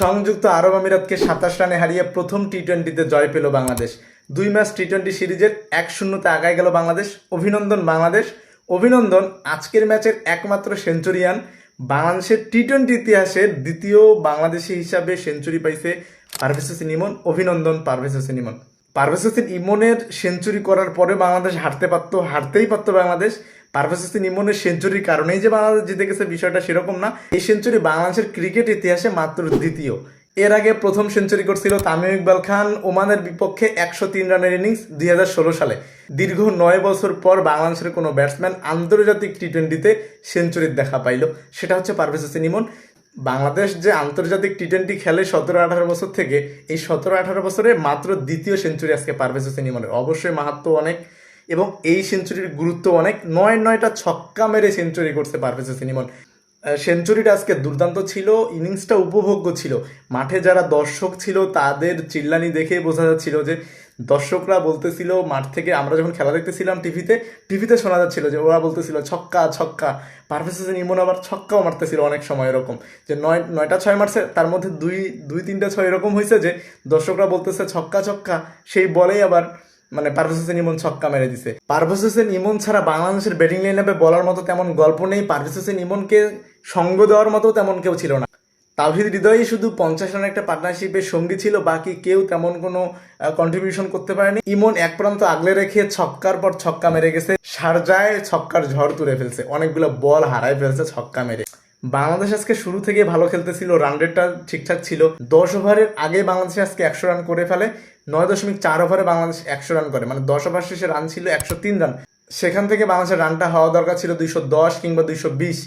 সংযুক্ত আরব আমিরাতকে সাতাশ রানে হারিয়ে প্রথম টি টোয়েন্টিতে জয় পেল বাংলাদেশ। দুই ম্যাচ টি টোয়েন্টি সিরিজের এক শূন্যতে আগায় গেল বাংলাদেশ। অভিনন্দন বাংলাদেশ। অভিনন্দন আজকের ম্যাচের একমাত্র সেঞ্চুরিয়ান। বাংলাদেশের টি টোয়েন্টি ইতিহাসের দ্বিতীয় বাংলাদেশি হিসাবে সেঞ্চুরি পাইছে পারভেজ হোসেন ইমন। অভিনন্দন পারভেজ হোসেন ইমন। পারভেজ হোসেন ইমনের সেঞ্চুরি করার পরে বাংলাদেশ হারতে পারতো, হারতেই পারতো বাংলাদেশ। পারভেজ হোসেন ইমনের সেঞ্চুরির কারণেই যে বাংলাদেশ জিতে গেছে, বিষয়টা সেরকম না। এই সেঞ্চুরি বাংলাদেশের ক্রিকেট ইতিহাসে মাত্র দ্বিতীয়। এর আগে প্রথম সেঞ্চুরি করছিল তামিম ইকবাল খান, ওমানের বিপক্ষে একশো তিন রানের ইনিংস দুই হাজার ষোলো সালে। দীর্ঘ নয় বছর পর বাংলাদেশের কোনো ব্যাটসম্যান আন্তর্জাতিক টি টোয়েন্টিতে সেঞ্চুরির দেখা পাইল। সেটা হচ্ছে পারভেজ হোসেন ইমন বাংলাদেশ যে আন্তর্জাতিক টি টোয়েন্টি খেলে সতেরো আঠারো বছর থেকে, এই সতেরো আঠারো বছরে মাত্র দ্বিতীয় সেঞ্চুরি আজকে পারভেজ হোসেন ইমনের অবশ্যই মাহাত্ম অনেক। এবং এই সেঞ্চুরির গুরুত্ব অনেক। নয় নয়টা ছক্কা মেরে সেঞ্চুরি করছে পারভেজ হোসেন ইমন সেঞ্চুরিটা আজকে দুর্দান্ত ছিল, ইনিংসটা উপভোগ্য ছিল। মাঠে যারা দর্শক ছিল, তাদের চিল্লানি দেখে বোঝা যাচ্ছিল যে দর্শকরা বলতেছিল, মাঠ থেকে আমরা যখন খেলা দেখতেছিলাম টিভিতে টিভিতে শোনা যাচ্ছিল যে ওরা বলতেছিল, ছক্কা ছক্কা। পারভেজ ইমন আবার ছক্কাও মারতেছিল অনেক সময় এরকম। যে নয়, নয়টা ছয় মারছে, তার মধ্যে দুই দুই, তিনটা ছয় এরকম হয়েছে যে দর্শকরা বলতেছে, ছক্কা ছক্কা। সেই বলেই আবার মানে পারভেজ হোসেন ইমন ছক্কা মেরে দিছে। পারভেজ হোসেন ইমন ছাড়া বাংলাদেশের ব্যাটিং লাইনাপে বলার মতো তেমন গল্প নেই, পারভেজ হোসেন ইমনকে সঙ্গ দেওয়ার মতো তেমন কেউ ছিল না। তাওহিদ হৃদয়ই শুধু পঞ্চাশ রানের একটা পার্টনারশিপের সঙ্গী ছিল, বাকি কেউ তেমন কোনো কন্ট্রিবিউশন করতে পারেনি। ইমন এক প্রান্ত আগলে রেখে ছক্কার পর ছক্কা মেরে গেছে, সারজায় ছক্কার ঝড় তুলে ফেলছে, অনেকগুলো বল হারায় ফেলছে, ছক্কা মেরে। বাংলাদেশ আজকে শুরু থেকে ভালো খেলতেছিল রান রেটটা ঠিকঠাক ছিল। দশ ওভারের আগে বাংলাদেশ আজকে একশো রান করে ফেলে, নয় দশমিক চার ওভারে বাংলাদেশ একশো রান করে। মানে দশ ওভার শেষে রান ছিল একশো তিন রান সেখান থেকে বাংলাদেশের রানটা হওয়া দরকার ছিল দুইশো দশ কিংবা দুইশো বিশ।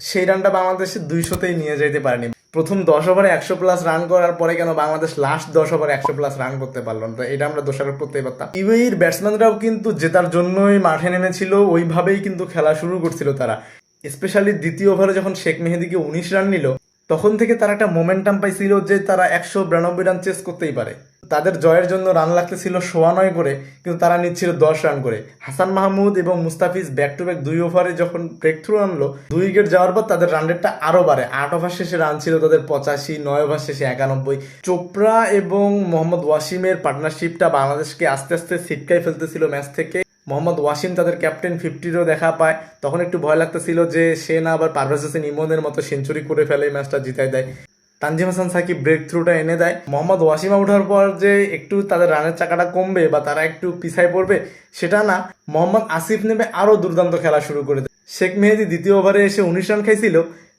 সেই রানটা বাংলাদেশের দুইশোতেই নিয়ে যেতে পারেনি। প্রথম দশ ওভারে একশো প্লাস রান করার পরে কেন বাংলাদেশ লাস্ট দশ ওভারে একশো প্লাস রান করতে পারল না? এটা আমরা দোষারোপ করতেই পারতাম। ইউএইর ব্যাটসম্যানরাও কিন্তু জেতার জন্যই মাঠে নেমেছিল, ওইভাবেই কিন্তু খেলা শুরু করছিল তারা। স্পেশালি দ্বিতীয় ওভারে যখন শেখ মেহেদিকে উনিশ রান নিল, তখন থেকে তারা একটা মোমেন্টাম পাইছিল যে তারা একশো বিরানব্বই রান চেস করতেই পারে। তাদের জয়ের জন্য রান লাগতেছিল সোয়া নয় করে, কিন্তু তারা নিচ্ছিল দশ রান করে। হাসান মাহমুদ এবং মুস্তাফিজ ব্যাক টু ব্যাক দুই ওভারে যখন ব্রেক থ্রু আনলো, দুই উইকেট যাওয়ার পর তাদের রান রেটটা আরও বাড়ে। আট ওভার শেষে রান ছিল তাদের পঁচাশি, নয় ওভার শেষে একানব্বই। চোপড়া এবং মোহাম্মদ ওয়াসিমের পার্টনারশিপটা বাংলাদেশকে আস্তে আস্তে ছিটকাই ফেলতেছিল ম্যাচ থেকে। মোহাম্মদ ওয়াসিম তাদের ক্যাপ্টেন ফিফটিরও দেখা পায়। তখন একটু ভয় লাগতেছিল যে সে না আবার পারভেজ হোসেন ইমনের মতো সেঞ্চুরি করে ফেলে এই ম্যাচটা জিতাই দেয়। তানজিম হাসান সাকিব ব্রেক থ্রুটা এনে দেয়। মোহাম্মদ ওয়াসিমা ওঠার পর যে একটু তাদের রানের চাকাটা কমবে বা তারা একটু পিছায় পড়বে, সেটা না। মোহাম্মদ আসিফ নেমে আরও দুর্দান্ত খেলা শুরু করে দেয়। শেখ মেহেদি দ্বিতীয় ওভারে এসে উনিশ রান খাইছিল।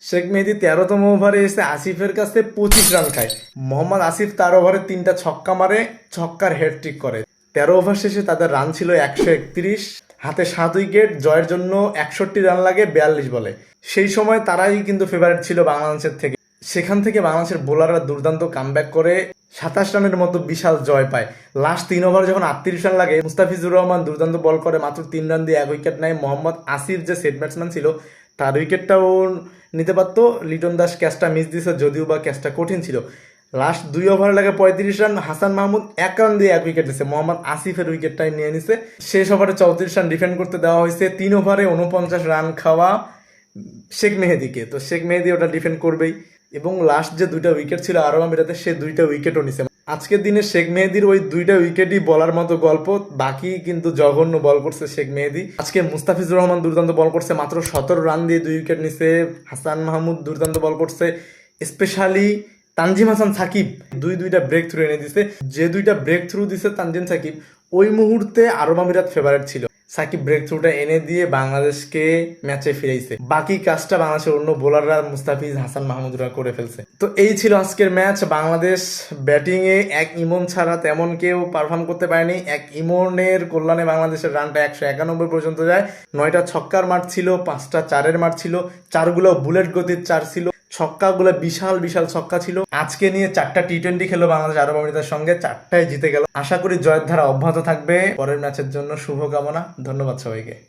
শেখ মেহেদি তেরোতম ওভারে এসে আসিফের কাছে পঁচিশ রান খায়। মোহাম্মদ আসিফ তার ওভারে তিনটা ছক্কা মারে, ছক্কার হেডট্রিক করে। তেরো ওভার শেষে তাদের রান ছিল একশো একত্রিশ। হাতে সাত উইকেট, জয়ের জন্য একষট্টি রান লাগে বিয়াল্লিশ বলে। সেই সময় তারাই কিন্তু ফেভারিট ছিল বাংলাদেশের থেকে। সেখান থেকে বাংলাদেশের বোলাররা দুর্দান্ত কামব্যাক করে সাতাশ রানের মতো বিশাল জয় পায়। লাস্ট তিন ওভার যখন আটত্রিশ রান লাগে, মুস্তাফিজুর রহমান দুর্দান্ত বল করে, মাত্র তিন রান দিয়ে এক উইকেট নেয়। মোহাম্মদ আসিফ যে সেট ব্যাটসম্যান ছিল, তার উইকেটটাও নিতে পারতো। লিটন দাস ক্যাচটা মিস দিয়েছে যদিও বা ক্যাচটা কঠিন ছিল। লাস্ট দুই ওভার লাগে পঁয়ত্রিশ রান হাসান মাহমুদ এক রান দিয়ে এক উইকেট দিচ্ছে মোহাম্মদ আসিফের উইকেটটাই নিয়ে নিছে। শেষ ওভারে চৌত্রিশ রান ডিফেন্ড করতে দেওয়া হয়েছে। তিন ওভারে উনপঞ্চাশ রান খাওয়া শেখ মেহেদিকে। তো শেখ মেহেদি ওটা ডিফেন্ড করবেই। এবং লাস্ট যে দুইটা উইকেট ছিল আরব আমিরাতে, সে দুইটা উইকেটও নিছে। আজকের দিনে শেখ মেহেদির ওই দুইটা উইকেটই বলার মতো গল্প বাকি কিন্তু জঘন্য বল করছে শেখ মেহেদি। আজকে মুস্তাফিজুর রহমান দুর্দান্ত বল করছে। মাত্র সতেরো রান দিয়ে দুই উইকেট নিছে। হাসান মাহমুদ দুর্দান্ত বল করছে। স্পেশালি তানজিম হাসান সাকিব দুই দুইটা ব্রেক থ্রু এনে দিছে। যে দুইটা ব্রেক থ্রু দিছে তানজিম সাকিব, ওই মুহূর্তে আরব আমিরাত ফেভারিট ছিল। সাকিব ব্রেক থ্রুটা এনে দিয়ে বাংলাদেশকে ম্যাচে ফিরাইছে। বাকি কাজটা বাংলাদেশের অন্য বোলাররা মুস্তাফিজ হাসান মাহমুদরা করে ফেলছে। তো এই ছিল আজকের ম্যাচ বাংলাদেশ ব্যাটিং এ এক ইমন ছাড়া তেমন কেউ পারফর্ম করতে পারেনি। এক ইমনের কল্যাণে বাংলাদেশের রানটা একশো একানব্বই পর্যন্ত যায়। নয়টা ছক্কার মাঠ ছিল, পাঁচটা চারের মাঠ ছিল। চারগুলো বুলেট গতির চার ছিল। ছক্কাগুলো বিশাল বিশাল ছক্কা ছিল। আজকে নিয়ে চারটা টি টোয়েন্টি খেলো বাংলাদেশ আরব আমিরাতের সঙ্গে, চারটায় জিতে গেল। আশা করি জয়ের ধারা অব্যাহত থাকবে। পরের ম্যাচের জন্য শুভকামনা। ধন্যবাদ সবাইকে।